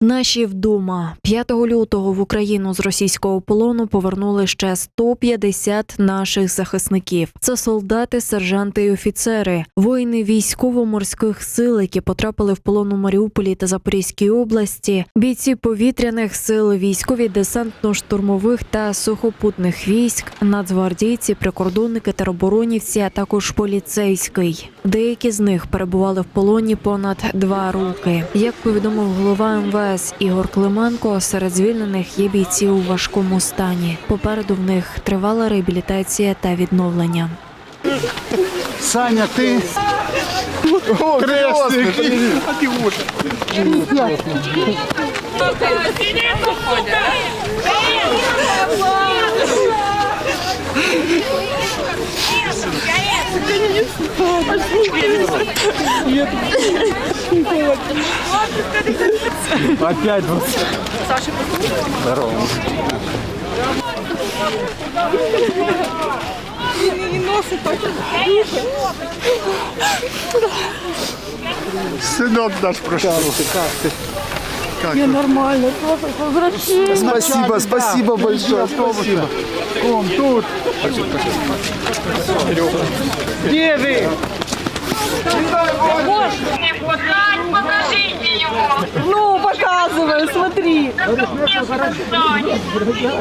Наші вдома 5 лютого в Україну з російського полону повернули ще 150 наших захисників. Це солдати, сержанти і офіцери, воїни військово-морських сил, які потрапили в полон у Маріуполі та Запорізькій області, бійці повітряних сил, військові десантно-штурмових та сухопутних військ, нацгвардійці, прикордонники, тероборонівці, а також поліцейський. Деякі з них перебували в полоні понад два роки. Як повідомив голова МВС Ігор Клименко, серед звільнених є бійці у важкому стані. Попереду в них тривала реабілітація та відновлення. Саня, ты? О, крестный. А ты вот. Опять вот. Здорово. Сынок наш прошел. Как ты? Как Я нормально, просто возвращение. Спасибо, спасибо большое. Спасибо. Он тут. Где вы? Покажите его! Ну, показывай, смотри.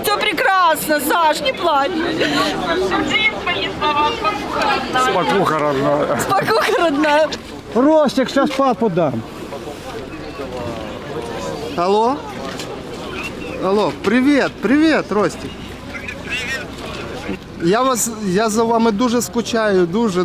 Все прекрасно, Саш, не плачь. Спокуха родная. Спокойно, родная. Ростик, сейчас папу дам. Алло? Алло, привіт, привіт, Ростик. Я вас, я за вами дуже скучаю, дуже.